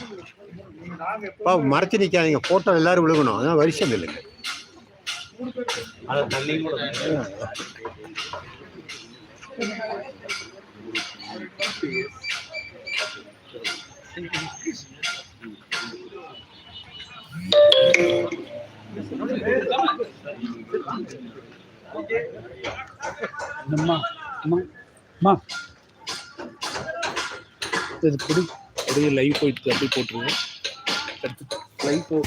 வண்டிங்களேங்க மறைச்சு நிக்காதீங்க. போட்டோ எல்லாரும் விழுகணும். அதான் வருஷம் இல்லைங்க. அம்மா அம்மா அம்மா. இது குடி அப்படியே லைவ் போயிட்டு அப்படியே போட்டுருங்க. லைவ் போ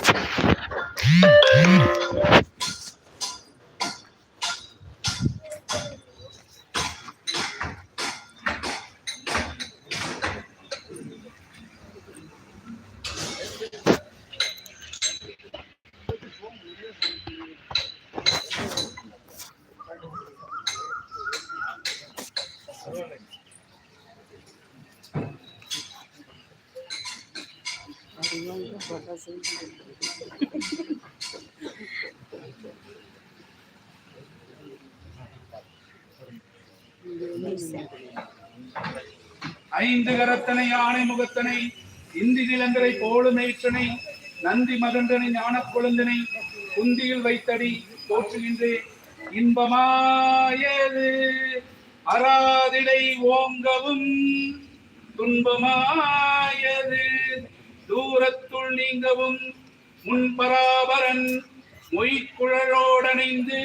ஐந்து கரத்தனை ஆணை முகத்தனை இந்தி நிலங்கரை போலுமேற்றனை நந்தி மகன்றனை ஞான குழந்தனை குந்தியில் வைத்தடி போற்றுகின்றேன் இன்பமாயது அராதிடை ஓங்கவும் துன்பமாயது. தூரத்துள் நீங்கவும் முன்பராபரன் மொய்க்குழலோடணைந்து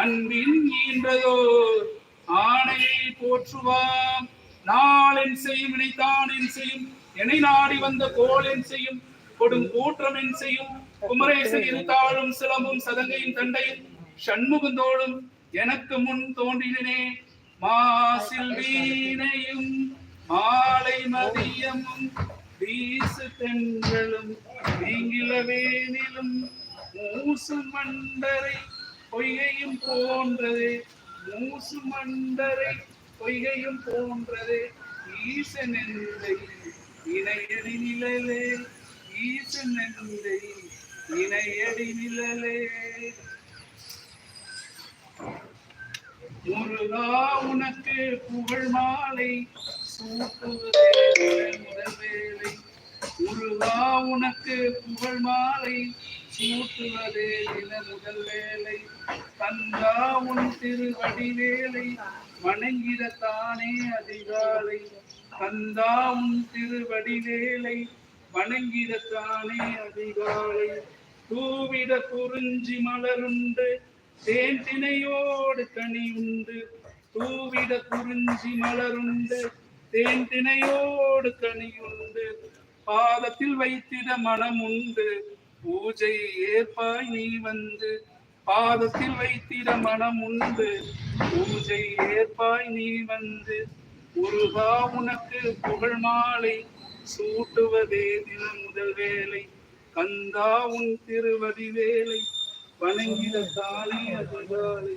அன்பின் ஈன்றதோ ஆணையை போற்றுவாம். நாளென் செய்யும் இணைத்தானென் செய்யும். என்னை நாடி வந்த கோலென் செய்யும். கொடும் கூற்றம் என் செய்யும். குமரேசன் இருத்தாளும் சிலம்பும் சதங்கையும் தண்டையும் சண்முகந்தோளும் எனக்கு முன் தோன்றினே மாசில் வீணையும் மாலை மதியமும் வீசு தென்றலும் நீங்கிலவேனிலும் மூசு மண்டரை பொய்கையும் போன்றதே மூசு மண்டரை பொய்கையும் போன்றதே. ஈசன் எந்தை இணையடி நிழலே ஈசன் எந்தை இணையடி நிழலே. முருகா உனக்கு புகழ் மாலை சூட்டுவதே முதல் உனக்கு புகழ் மாலை சூட்டுவதே தின முதல் வேலை தந்தா உன் திருவடி வேலை வணங்கிடத்தானே அதிகாலை தந்தா உன் திருவடி வேலை வணங்கிடத்தானே அதிகாலை தூவிட குறிஞ்சி மலருண்டு தேன் திணையோடு கனி உண்டு தூவிட குறிஞ்சி மலருண்டு தேன் திணையோடு கனி உண்டு பாதத்தில் வைத்திட மனம் உண்டு பூஜை ஏற்பாய் நீ வந்து. பாதத்தில் வைத்திட மனம் உண்டு பூஜை ஏற்பாய் நீ வந்து. உருகா உனக்கு புகழ் மாலை. சூட்டுவதே தினம் முதல் வேலை கந்தா உன் திருவதி வேலை வணங்கிட தானே அதிகாலை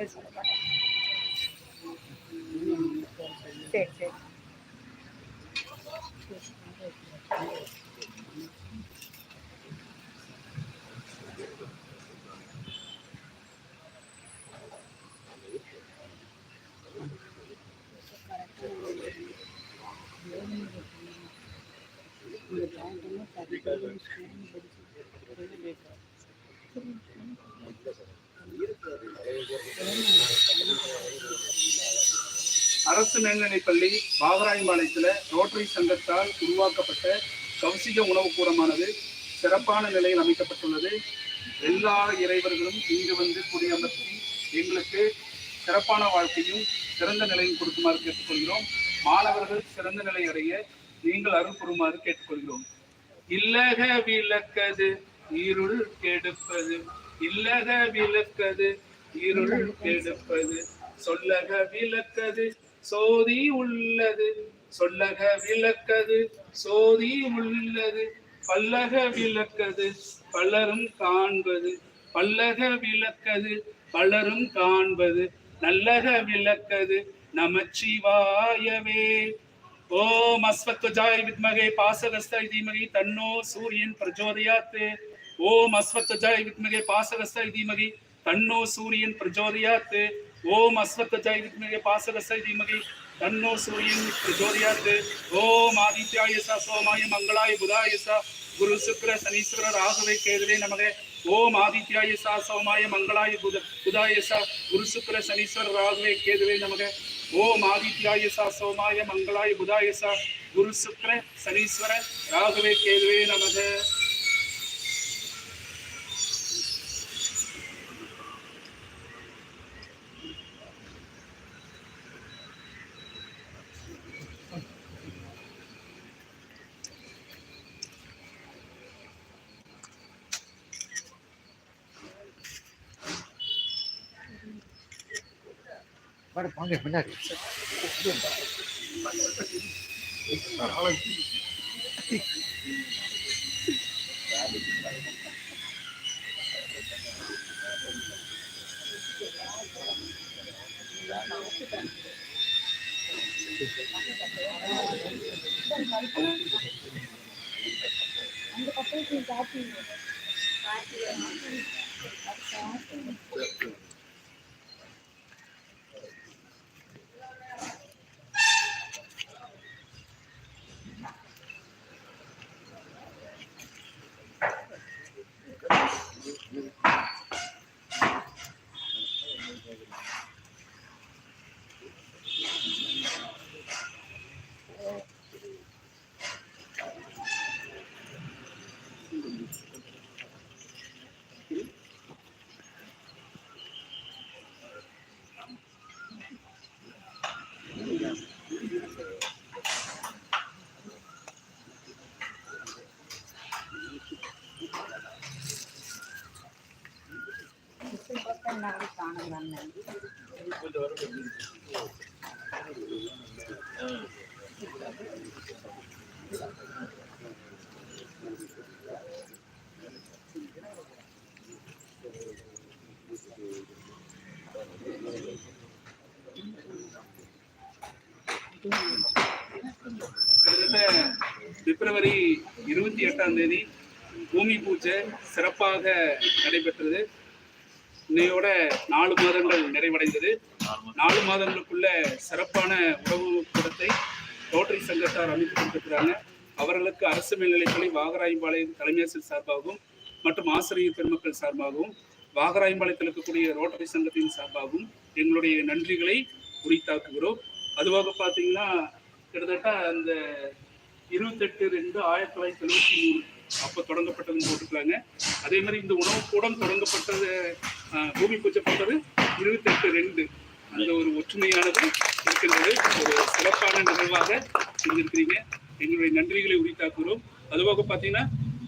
இனிமேல் சொல்ல மாட்டேன் சரி சரி. அரசு மேல்நிலைப்பள்ளி பாகராயம்பாளையத்தில் ரோட்டரி சங்கத்தால் உருவாக்கப்பட்ட கௌசிக உணவுக் கூடமானது சிறப்பான நிலையில் அமைக்கப்பட்டுள்ளது. எல்லா இறைவர்களும் இங்கு வந்து குடியமர்த்தி எங்களுக்கு சிறப்பான வாழ்க்கையும் சிறந்த நிலையும் கொடுக்குமாறு கேட்டுக்கொள்கிறோம். மாணவர்கள் சிறந்த நிலை அடைய நீங்கள் அருள் புரியுமாறு கேட்டுக்கொள்கிறோம். இல்லக விளக்கது இருள் கெடுப்பது. இல்லக விளக்கது இருள் கெடுப்பது. சொல்லக விளக்கது சோதி உள்ளது சொல்லக விளக்கது. சோதி உள்ளது பல்லக விளக்கது. பலரும் காண்பது பல்லக விளக்கது பலரும் காண்பது. நல்லக விளக்கது நமச்சிவாயவே. ஓம் அஸ்வத்வஜாய் வித்மகே பாசகஸ்தாய் தீமகி தன்னோ சூரியன் பிரச்சோதயாத் ஓம் அஸ்வத்வஜாய் வித்மகே பாசகஸ்தாய் தீமகி தன்னோ சூரியன் பிரச்சோதயாத் ஓம் அஸ்வத்த வித்மகே பாசரசை தீமகி தன்னோ சூரியன் பிரஜோதியாத்து ஓம் ஆதித்யாய ச சோமாய மங்களாய புதாய ச குரு சுக்கர சனீஸ்வர ராகவே கேதுவே நமக. ஓம் ஆதித்யாய சா சோமாய மங்களாய புத புதாய ச குரு சுக்கர சனீஸ்வர ராகவே கேதுவே நமக. ஓம் ஆதித்யாய சா சோமாய மங்களாய புதாய ச குரு சுக்கர சனீஸ்வர ராகவே கேதுவே நமக. பாரு வாங்க பின்னாடி. அந்த பக்கத்துக்கு காப்பி. நாடு காணலாம் பிப்ரவரி இருபத்தி எட்டாம் தேதி பூமி பூஜை சிறப்பாக நடைபெற்றது. இன்னையோட நாலு மாதங்கள் நிறைவடைந்தது. நாலு மாதங்களுக்குள்ள சிறப்பான உறவு கூடத்தை ரோட்டரி சங்கத்தார் அமைத்து கொடுத்திருக்கிறாங்க. அவர்களுக்கு அரசு மேல்நிலைப்பள்ளி வாகராயம்பாளையம் தலைமையாசிரியர் சார்பாகவும் மற்றும் ஆசிரியர் பெருமக்கள் சார்பாகவும் வாகராயம்பாளையத்தில் இருக்கக்கூடிய ரோட்டரி சங்கத்தின் சார்பாகவும் எங்களுடைய நன்றிகளை உரித்தாக்குகிறோம். அதுவாக பார்த்தீங்கன்னா கிட்டத்தட்ட அந்த இருபத்தெட்டு ரெண்டு ஆயிரத்தி தொள்ளாயிரத்தி எழுபத்தி மூணு அப்போ தொடங்கப்பட்டதுன்னு போட்டுக்கலாங்க. அதே மாதிரி இந்த உணவு கூடம் தொடங்கப்பட்டது பூமி பூஜை பண்ணது இருபத்தெட்டு ரெண்டு. அந்த ஒரு ஒற்றுமையானது இருக்கின்றது. ஒரு சிறப்பான நிகழ்வாக செஞ்சிருக்கிறீங்க. எங்களுடைய நன்றிகளை உரித்தாக்குகிறோம். அதுவாக பார்த்தீங்கன்னா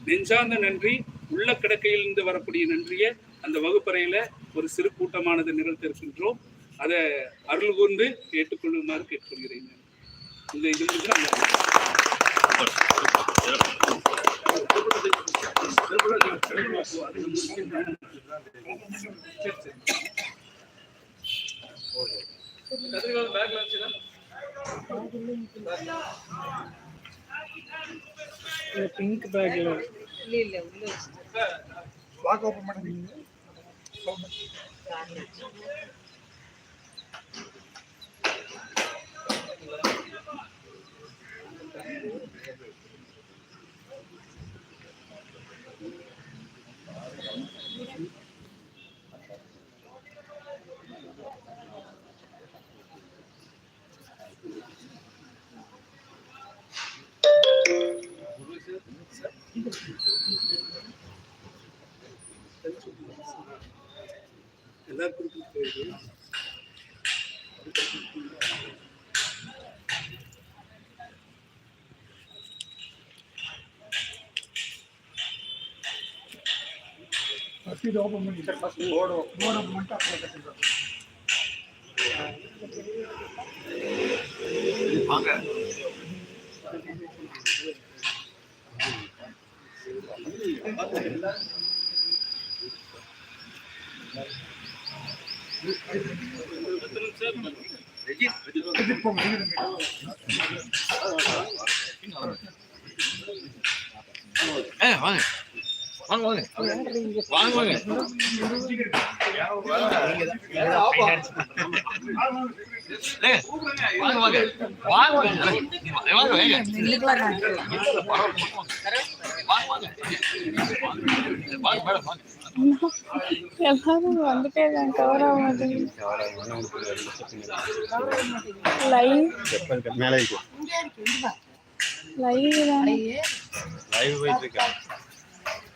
நெஞ்சார்ந்த நன்றி உள்ள கிடக்கையிலிருந்து வரக்கூடிய நன்றியை அந்த வகுப்பறையில் ஒரு சிறு கூட்டமானது நிகழ்த்த இருக்கின்றோம் அதை அருள் கூர்ந்து ஏற்றுக்கொள்ளுமாறு கேட்டுக்கொள்கிறேன். இந்த இது முடிஞ்சா பிங்க் பேக்ல இல்ல இல்ல உள்ள வச்சுட்டு. லாக் ஓபன் பண்ணுங்க ఇది ఓపెన్ Thank you. ஏ வாங்க. வாங்க வாங்க. வாங்க வாங்க. வாங்க எல்லாரும் வந்துட்டே தான் கவர் ஆக மாட்டேங்குது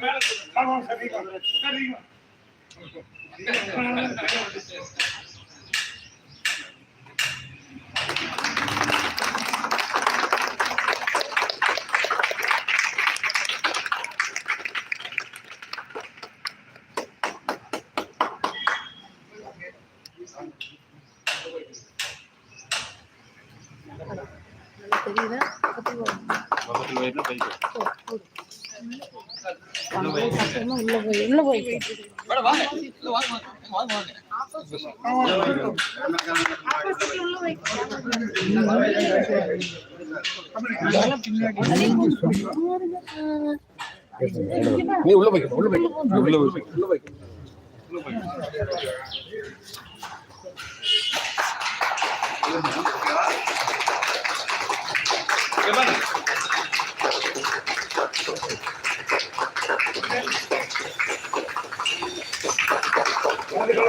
மேல உள்ள போய் உள்ள போய் நீ உள்ள போய் உள்ள போய் உள்ள போய் உள்ள போய்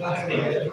Amém.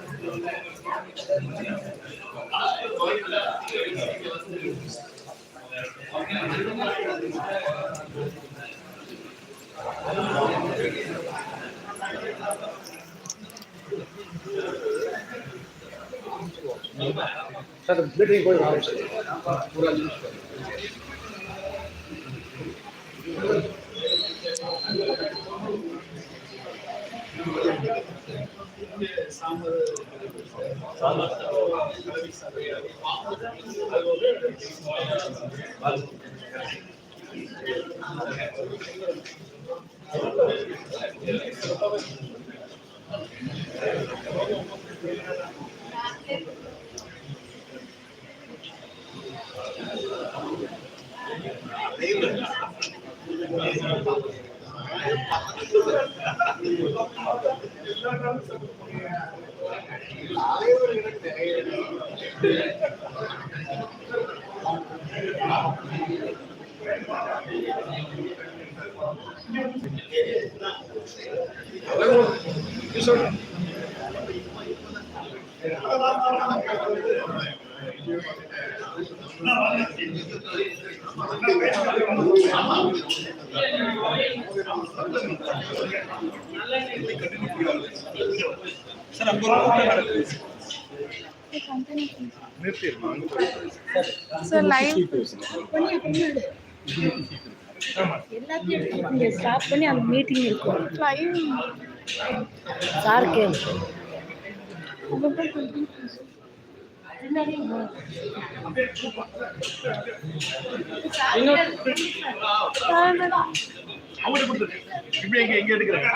வாங்க வாங்க வாங்க வாங்க நீ உள்ள போய்க்க உள்ள போய்க்க உள்ள போய்க்க உள்ள போய்க்க சார் லைவ் எல்லாத்தையும் இங்க ஸ்டாப் பண்ணி அந்த மீட்டிங் இருக்கும் லைவ் சார் கேளு இப்படி எங்க எங்க எடுக்கிறாங்க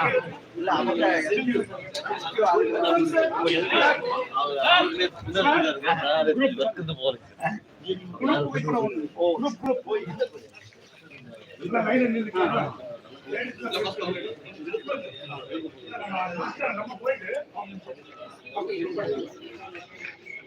நம்ம போயிட்டு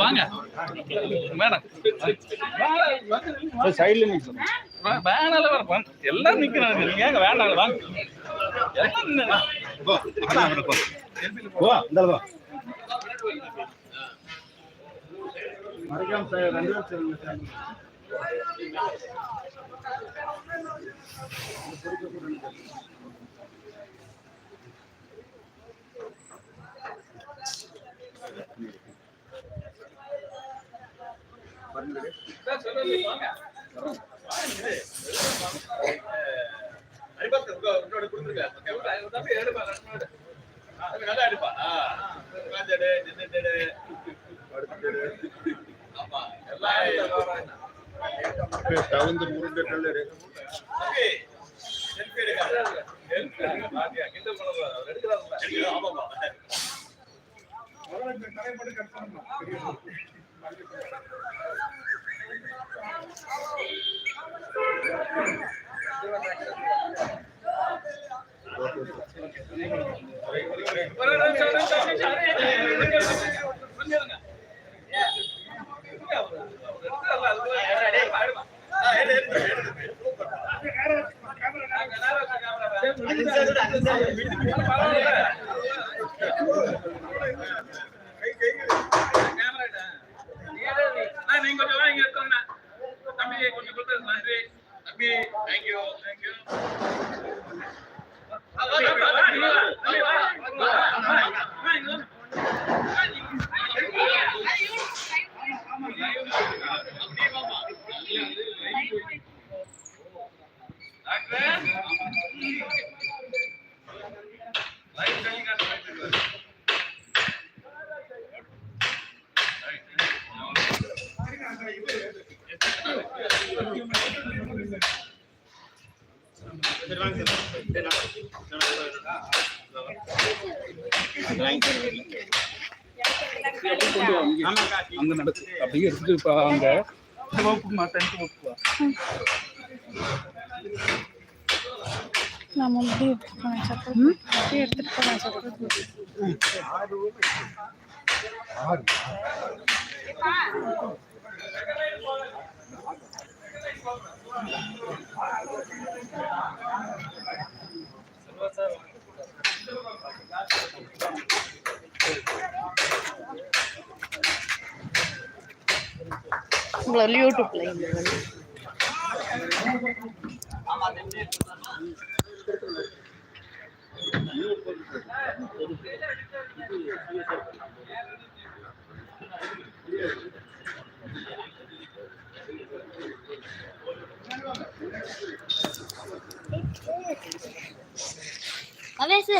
வாங்க. மேடம். சைடுல நிற்கும் வேணால வர எல்லாம் நிக்கிறாங்க. நீங்க ஏங்க வேண்டாம் வாங்க மறக்காம சார் ரெண்டு பேரும் சொல்லுங்க சார் தகுந்த முருங்கட்டல் தலைப்பட்டு கட் பண்ணணும் கேமரா Thank you. அங்க நடக்கு. அப்படியே எடுத்துட்டு இப்ப அங்க. நம்ம எப்படி எடுத்துட்டு போனேன் சப்போஸ் அப்படியே எடுத்துட்டு போனேன் உங்களோட யூடியூப்ல இந்த வந்து கவேசு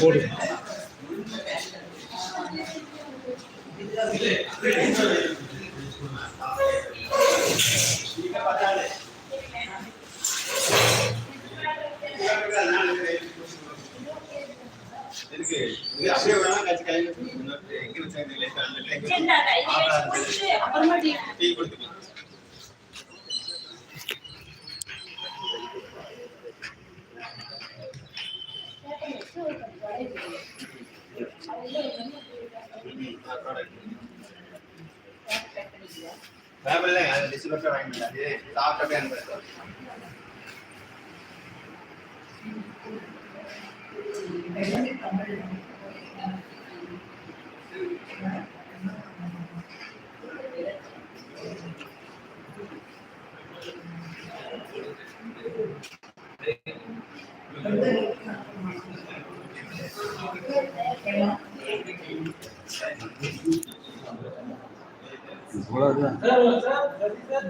போடு இவ்வளவுதான்